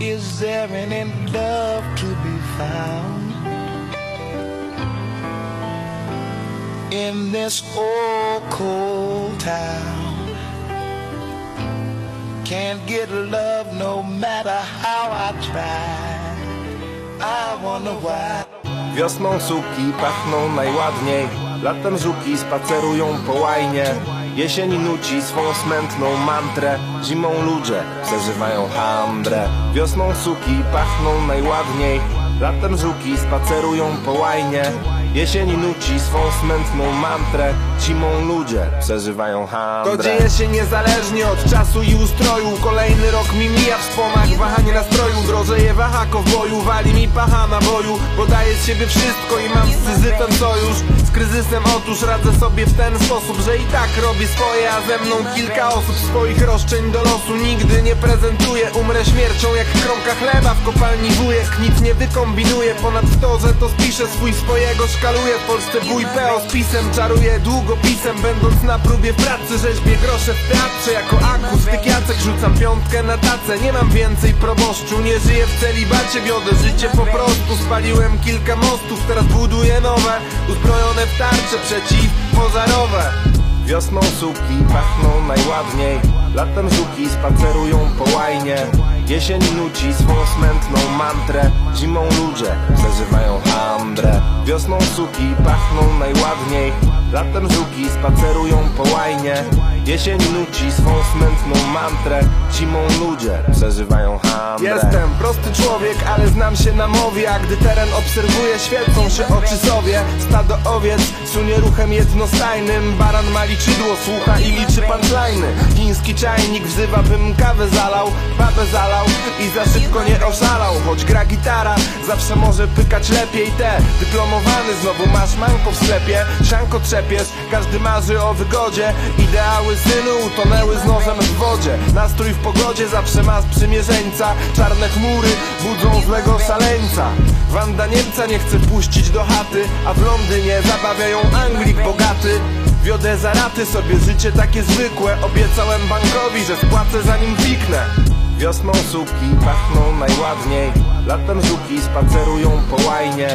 Is there any love to be found in this old cold town? Can't get love no matter how I try. I why. Wiosną suki pachną najładniej Latem żuki spacerują po łajnie Jesieni nuci swą smętną mantrę. Zimą ludzie przeżywają handrę Wiosną suki pachną najładniej. Latem żuki spacerują po łajnie Jesieni nuci swą smętną mantrę. Zimą ludzie przeżywają handrę To dzieje się niezależnie od czasu i ustroju. Kolejny rok mi mija w wspomag Wahanie nastroju. Drożeje waha kowboju Wali mi pacha na boju. Bo daję z siebie wszystko i mam z syzyfem sojusz. Z kryzysem otóż radzę sobie w ten sposób Że i tak robię swoje, a ze mną kilka osób Swoich roszczeń do losu nigdy nie prezentuję Umrę śmiercią jak kromka chleba w kopalni wujek. Nic nie wykombinuję ponad to, że to spiszę Swój swojego szkaluję W Polsce z pisem Czaruję długopisem Będąc na próbie pracy Rzeźbię grosze w teatrze. Jako akustyk Jacek rzucam piątkę na tacę. Nie mam więcej proboszczu Nie żyję w celibacie Wiodę życie po prostu Spaliłem kilka mostów. Teraz buduję nowe Uzbrojone w tarcze przeciwpożarowe. Wiosną suki pachną najładniej. Latem żuki spacerują po łajnie. Jesieni nuci swą smętną mantrę. Zimą ludzie przeżywają handrę Wiosną suki pachną najładniej. Latem żuki spacerują po łajnie Jesieni nuci swą smętną mantrę Zimą ludzie przeżywają handrę Jestem prosty człowiek, ale znam się na mowie A gdy teren obserwuję, świecą się oczy sobie. Stado owiec sunie ruchem jednostajnym Baran ma liczydło, słucha i liczy punchline'y Chiński czajnik wzywa, bym kawę zalał Babę zalał i za szybko nie oszalał. Choć gra gitara, zawsze może pykać lepiej. Te dyplomowany, znowu masz manko w sklepie Sianko trzepiesz, każdy marzy o wygodzie. Ideały synu utonęły z nożem w wodzie. Nastrój w pogodzie zawsze ma sprzymierzeńca. Czarne chmury budzą złego szaleńca. Wanda Niemca nie chce puścić do chaty A w Londynie zabawiają Anglik bogaty. Wiodę za raty sobie życie takie zwykłe. Obiecałem bankowi, że spłacę zanim piknę Wiosną suki pachną najładniej. Latem żuki spacerują po łajnie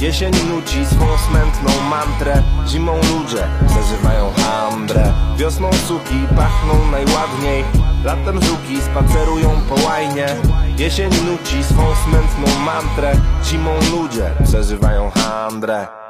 Jesieni nuci swą smętną mantrę. Zimą ludzie przeżywają handrę Wiosną suki pachną najładniej. Latem żuki spacerują po łajnie. Jesieni nuci swą smętną mantrę. Zimą ludzie przeżywają handrę